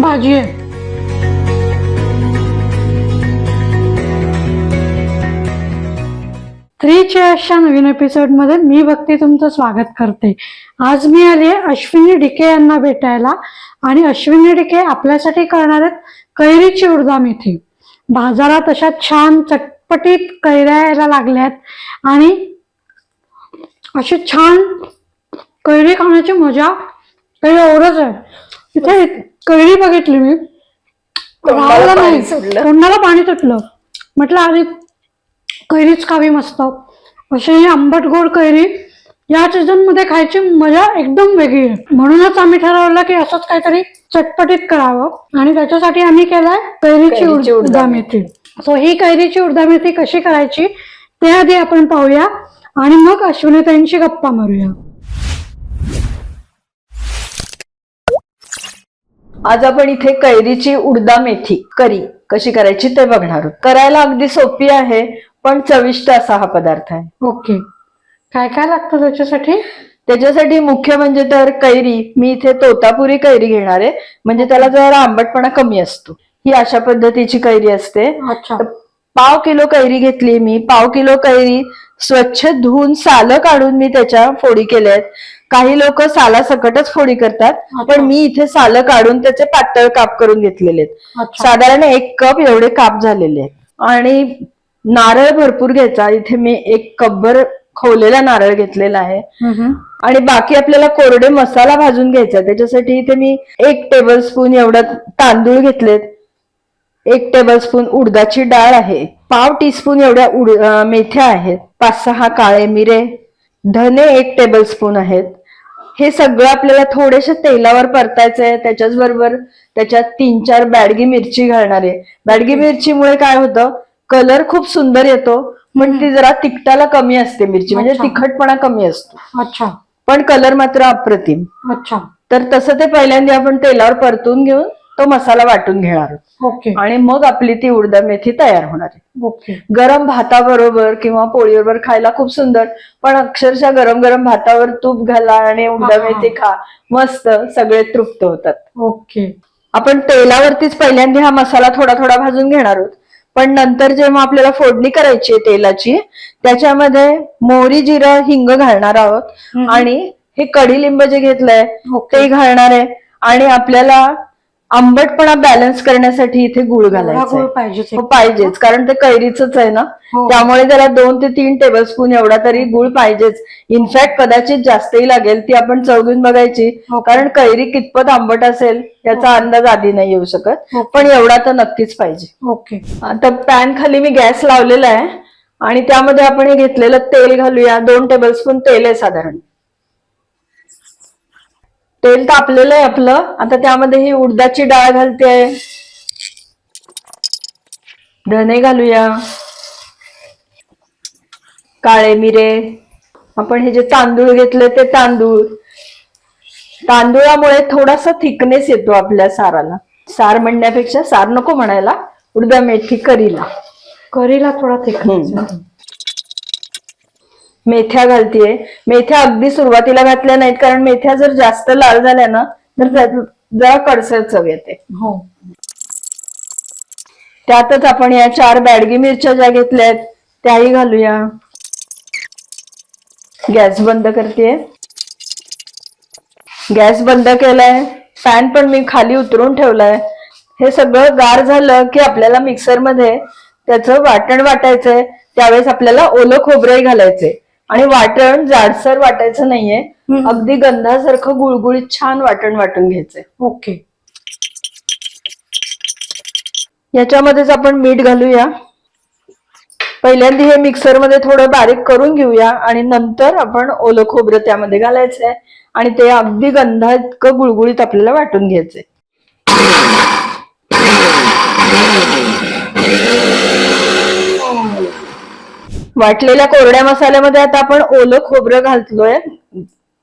भाजी आहे. थ्री अशा नवीन एपिसोडमध्ये मी भक्ती तुमचं स्वागत करते. आज मी आली आहे अश्विनी डिके यांना भेटायला आणि अश्विनी डिके आपल्यासाठी करणार आहेत कैरीची उडदा मेथी बाजारात अशा छान चटपटीत कैऱ्या यायला लागल्यात आणि अशी छान कैरी खाण्याची मजा काही एवढंच आहे. इथे कैरी बघितली मी? राहिलं पाणी नाही. तोंडाला पाणी सुटलं? म्हटलं अरे कैरीच खावी मस्त. अशी ही आंबट गोड कैरी. या सीझनमध्ये खायची मजा एकदम वेगळी आहे. म्हणूनच आम्ही ठरवलं की असंच काहीतरी चटपटीत करावं. आणि त्याच्यासाठी आम्ही केलंय कैरीची कैरीची उड- उडदा मेथी सो ही कैरीची उडदा मेथी कशी करायची ते आधी आपण पाहूया. आणि मग अश्विनीताईंशी गप्पा मारूया. आज आपण इथे कैरीची उडदा मेथी करी कशी करायची ते बघणार आहोत. करायला अगदी सोपी आहे पण चविष्ट असा हा पदार्थ आहे. ओके. काय काय लागतं त्याच्यासाठी? त्याच्यासाठी मुख्य म्हणजे तर कैरी मी इथे तोतापुरी कैरी घेणार आहे म्हणजे त्याला जरा आंबटपणा कमी असतो. ही अशा पद्धतीची कैरी असते. अच्छा. पाव किलो कैरी घेतली मी. पाव किलो कैरी स्वच्छ धुवून सालं काढून मी त्याच्या फोडी केल्या आहेत काही लोक साला सकटच फोडी करतात. पण मी इथे सालं काढून त्याचे पातळ काप करून घेतलेले आहेत. साधारण एक कप एवढे काप झालेले आहेत. आणि नारळ भरपूर घ्यायचा. इथे मी एक कपभर खोवलेला नारळ घेतलेला आहे. आणि बाकी आपल्याला कोरडे मसाला भाजून घ्यायचा त्याच्यासाठी इथे मी एक टेबल स्पून एवढा तांदूळ घेतलेत. एक टेबल स्पून उडदाची डाळ आहे. पाव टीस्पून एवढ्या उड मेथ्या आहेत. पाच सहा काळे मिरे. धने एक टेबल स्पून आहेत. हे सगळं आपल्याला थोडेसे तेलावर परतायचं आहे त्याच्याच बरोबर त्याच्यात तीन चार बॅडगी मिरची घालणार आहे. बॅडगी मिरचीमुळे काय होतं कलर खूप सुंदर येतो पण ती जरा तिखटाला कमी असते मिरची म्हणजे. तिखटपणा कमी असतो. अच्छा. पण कलर मात्र अप्रतिम. अच्छा. तर तसं ते पहिल्यांदा आपण तेलावर परतून घेऊन तो मसाला वाटून घेणार. ओके. आणि मग आपली ती उडदा मेथी तयार होणार आहे. ओके. गरम भाताबरोबर किंवा पोळीबरोबर खायला खूप सुंदर पण अक्षरशः गरम गरम भातावर तूप घाला आणि उडदा. मेथी खा. मस्त सगळे तृप्त होतात. ओके. आपण तेलावरतीच पहिल्यांदा हा मसाला थोडा थोडा भाजून घेणार आहोत. पण नंतर जेव्हा आपल्याला फोडणी करायची आहे तेलाची त्याच्यामध्ये मोहरी जिरं हिंग घालणार आहोत. आणि हे कडीलिंब जे घेतलंय. ते घालणार आहे. आणि आपल्याला आंबटपणा बॅलन्स करण्यासाठी इथे गुळ घालायचा. पाहिजेच हो पाहिजेच कारण ते कैरीच आहे ना. हो. त्यामुळे त्याला दोन ते तीन टेबलस्पून एवढा तरी गुळ पाहिजेच. इनफॅक्ट कदाचित जास्तही लागेल ती आपण चौघून बघायची. ओके. कारण कैरी कितपत आंबट असेल याचा अंदाज आधी नाही येऊ शकत. पण एवढा तर नक्कीच पाहिजे. ओके. आता पॅन खाली मी गॅस लावलेला आहे. आणि त्यामध्ये आपण हे घेतलेलं तेल घालूया. दोन टेबलस्पून तेल आहे साधारण. तेल तापलेलं आहे आपलं. आता त्यामध्ये ही उडदाची डाळ घालते धने घालूया. काळे मिरे. आपण हे जे तांदूळ घेतले ते तांदूळ. तांदूळामुळे थोडासा थिकनेस येतो आपल्या साराला. सार म्हणण्यापेक्षा सार नको म्हणायला. उडदा मेथी करीला. करीला थोडा थिकनेस. मेथ्या घालतीये. मेथ्या अगदी सुरुवातीला घातल्या नाहीत कारण मेथ्या जर जास्त लाल झाल्या ना तर त्यात जरा कडसर चव येते. हो. त्यातच आपण या चार बॅडगी मिरच्या ज्या घेतल्या आहेत त्याही घालूया. गॅस बंद करते गॅस बंद केलाय. पॅन पण मी खाली उतरून ठेवलाय. हे सगळं गार झालं की आपल्याला मिक्सरमध्ये त्याचं वाटण वाटायचंय. त्यावेळेस आपल्याला ओलं खोबरंही घालायचंय. आणि वाटण जाडसर वाटायचं नाहीये. हम्म. अगदी गंधासारखं गुळगुळीत छान वाटण वाटून घ्यायचंय. ओके. याच्यामध्येच आपण मीठ घालूया. पहिल्यांदा हे मिक्सरमध्ये थोडं बारीक करून घेऊया आणि नंतर आपण ओलं खोबरं त्यामध्ये घालायचंय आणि ते अगदी गंधा इतकं गुळगुळीत आपल्याला वाटून घ्यायचंय. वाटलेल्या कोरड्या मसाल्यामध्ये आता आपण ओलं खोबरं घालतलोय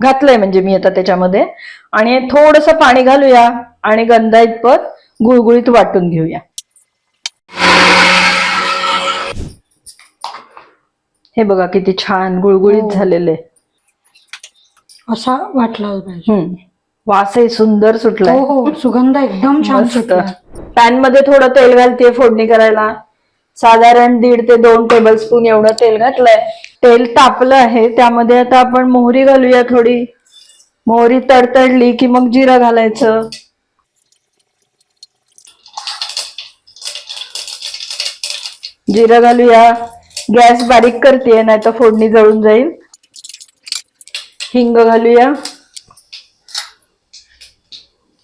घातलंय म्हणजे मी आता त्याच्यामध्ये. आणि थोडस पाणी घालूया आणि गंधा इतपत गुळगुळीत वाटून घेऊया. हे बघा किती छान गुळगुळीत हो. झालेले. असा वाटला हम्म. वासही सुंदर सुटलाय. हो हो. सुगंध एकदम छान मस्त. सुटला पॅनमध्ये थोडं तेल घालते फोडणी करायला. साधारण दीड ते दोन टेबल स्पून एवढं तेल घातलंय. तेल तापलं आहे त्यामध्ये आता आपण मोहरी घालूया थोडी. मोहरी तडतडली की मग जिरं घालायचं. जिरं घालूया. गॅस बारीक करते नाही तर फोडणी जळून जाईल. हिंग घालूया.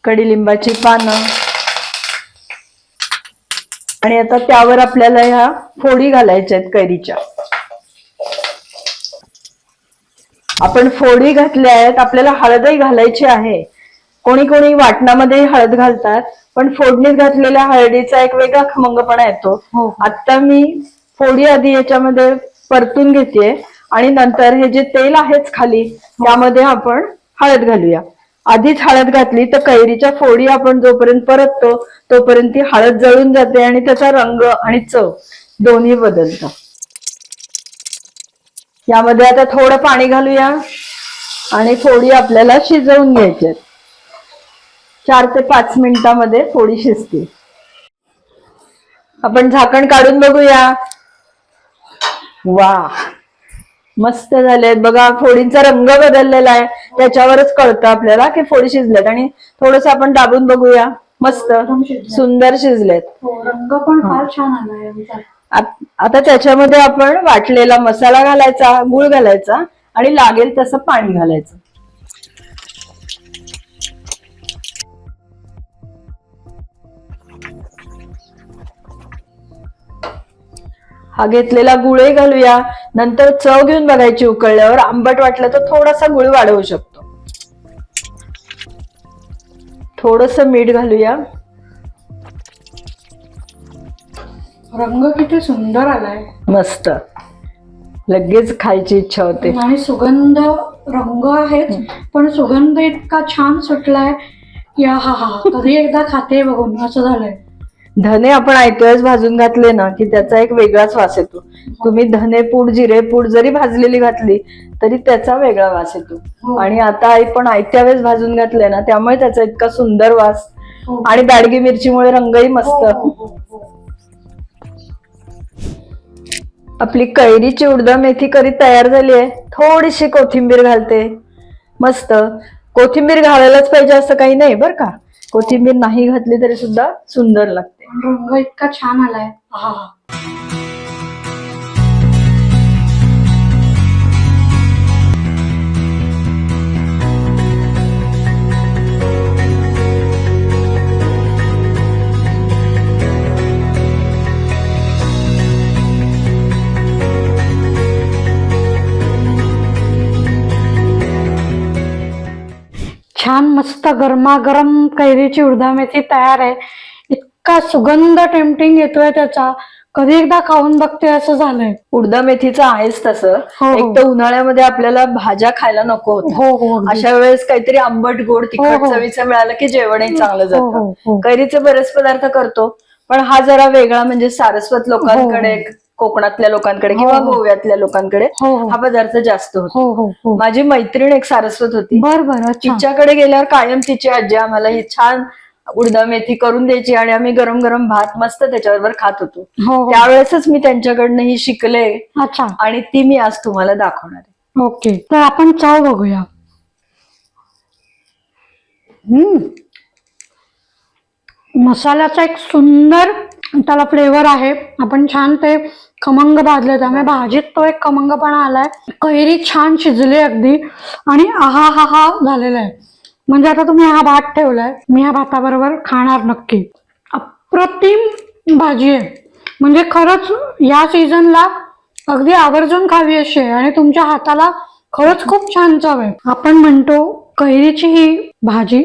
कडीलिंबाची पानं. आणि आता त्यावर आपल्याला ह्या फोडी घालायच्या आहेत कैरीच्या. आपण फोडी घातल्या आहेत आपल्याला हळदही घालायची आहे. कोणी कोणी वाटणामध्ये हळद घालतात पण फोडणीत घातलेल्या हळदीचा एक वेगळा खमंगपणा येतो. हो. आता मी फोडी आधी याच्यामध्ये परतून घेते आणि नंतर हे जे तेल आहेच खाली त्यामध्ये आपण हळद घालूया. आधीच हळद घातली तर कैरीच्या फोडी आपण जोपर्यंत परततो तोपर्यंत ती हळद जळून जाते आणि त्याचा रंग आणि चव दोन्ही बदलतं यामध्ये आता थोडं पाणी घालूया आणि फोडी आपल्याला शिजवून घ्यायची चार ते पाच मिनिटामध्ये फोडी शिजते आपण झाकण काढून बघूया. वा मस्त झाले बघा फोडींचा रंग बदललेला आहे. त्याच्यावरच कळतं आपल्याला की फोडी शिजल्यात आणि थोडस आपण दाबून बघूया. मस्त. सुंदर शिजलेत. हो रंग पण फार छान आला आत- त्याच्यामध्ये आपण वाटलेला मसाला घालायचा गुळ घालायचा आणि लागेल तसं पाणी घालायचं. हा घेतलेला गुळही घालूया. नंतर चव घेऊन बघायची उकळल्यावर आंबट वाटलं तर थोडासा गुळ वाढवू शकतो. थोडस मीठ घालूया. रंग किती सुंदर आलाय. मस्त. लगेच खायची इच्छा होते. आणि सुगंध रंग आहेच पण सुगंध इतका छान सुटलाय. या हा हा. कधी एकदा खाते बघून असं झालंय. धने आपण ऐकूयाच भाजून घातले ना की त्याचा एक वेगळाच वास येतो. तुम्ही धने पूड जिरे पूड जरी भाजलेली घातली तरी त्याचा वेगळा वास येतो. हो. आणि आता आपण आयत्या वेळेस भाजून घातले ना त्यामुळे त्याचा इतका सुंदर वास हो. आणि बॅडगी मिरचीमुळे रंगही हो, मस्त. आपली कैरीची उडदा मेथी करी तयार झाली आहे? थोडीशी कोथिंबीर घालते. मस्त. कोथिंबीर घालायलाच पाहिजे असं काही नाही बरं का? कोथिंबीर नाही घातली तरी सुद्धा सुंदर लागते. रंग इतका छान आलाय. हा. छान मस्त गरमागरम कैरीची उडदा मेथी तयार आहे इतका सुगंध टेम्पटिंग येतोय त्याचा कधी एकदा खाऊन बघते असं झालंय उडदा मेथीचं आहेच तसं हो, हो. एक तर उन्हाळ्यामध्ये आपल्याला भाज्या खायला नको होत हो. अशा वेळेस काहीतरी आंबट गोड तिखट. चवीचं मिळालं की जेवणही चांगलं जातं. कैरीचे बरेच पदार्थ करतो पण हा जरा वेगळा म्हणजे सारस्वत लोकांकडे कोकणातल्या लोकांकडे हो, किंवा हो. गोव्यातल्या लोकांकडे हो हो. पदार्थ जास्त होतो. हो हो हो. माझी मैत्रीण एक सारस्वत होती. बर तिच्याकडे गेल्यावर कायम तिची आजी आम्हाला ही छान उडदा मेथी करून द्यायची आणि आम्ही गरम गरम भात मस्त त्याच्याबरोबर खात होतो. त्यावेळेसच मी त्यांच्याकडनं ही शिकले अच्छा. आणि ती मी आज तुम्हाला दाखवणार आहे. ओके. तर आपण चव बघूया. हम्म. मसाल्याचा एक सुंदर त्याला फ्लेवर आहे. आपण छान ते खमंग भाजले. त्यामुळे भाजीत तो एक खमंगपणा आलाय. कैरी छान शिजली अगदी. आणि आहा हा हा झालेला आहे. म्हणजे आता तुम्ही हा भात ठेवलाय. मी ह्या भाताबरोबर खाणार नक्की. अप्रतिम भाजी आहे. म्हणजे खरंच या सीझनला अगदी आवर्जून खावी अशी आहे. आणि तुमच्या हाताला खरंच खूप छान चव आहे. आपण म्हणतो कैरीची ही भाजी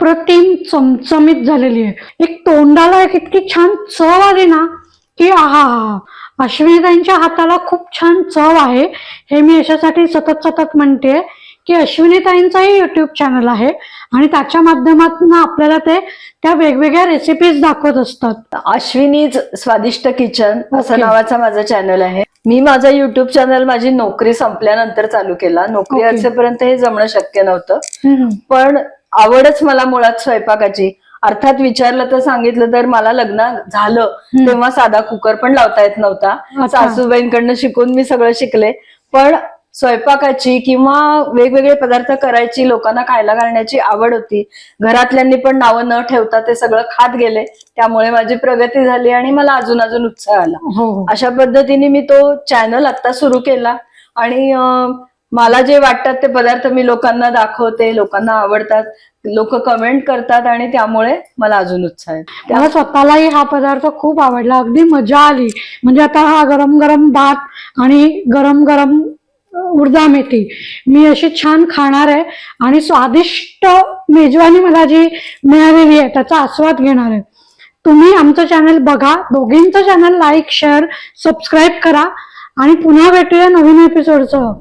अप्रतिम चमचमीत झालेली आहे एक तोंडाला एक इतकी छान चव आली ना की आहा हा अश्विनीताईंच्या हाताला खूप छान चव आहे हे मी याच्यासाठी सतत सतत म्हणते की अश्विनीताईंचाही युट्यूब चॅनल आहे आणि त्याच्या माध्यमातून आपल्याला ते त्या वेगवेगळ्या रेसिपीज दाखवत असतात अश्विनीज स्वादिष्ट किचन असं. नावाचा माझा चॅनल आहे मी माझा युट्यूब चॅनल माझी नोकरी संपल्यानंतर चालू केला नोकरी. असेपर्यंत हे जमणं शक्य नव्हतं. पण आवडच मला मुळात स्वयंपाकाची. अर्थात विचारलं तर सांगितलं तर मला लग्न झालं तेव्हा साधा कुकर पण लावता येत नव्हता. सासूबाईंकडनं शिकून मी सगळं शिकले. पण स्वयंपाकाची किंवा वेगवेगळे पदार्थ करायची लोकांना खायला घालण्याची आवड होती. घरातल्यांनी पण नावं न ठेवता ते सगळं खात गेले. त्यामुळे माझी प्रगती झाली आणि मला अजून अजून उत्साह आला. हो. अशा पद्धतीने मी तो चॅनल आता सुरू केला. आणि मला जे वाटतात ते पदार्थ मी लोकांना दाखवते लोकांना आवडतात लोक कमेंट करतात आणि त्यामुळे मला अजून उत्साह आहे. मला स्वतःलाही हा पदार्थ खूप आवडला. अगदी मजा आली. म्हणजे आता हा गरम गरम भात आणि गरम गरम उडदा मेथी मी अशी छान खाणार आहे आणि स्वादिष्ट मेजवानी मला जी मिळालेली आहे त्याचा आस्वाद घेणार आहे. तुम्ही आमचं चॅनल बघा. दोघींचं चॅनल लाईक शेअर सबस्क्राईब करा. आणि पुन्हा भेटूया नवीन एपिसोडचं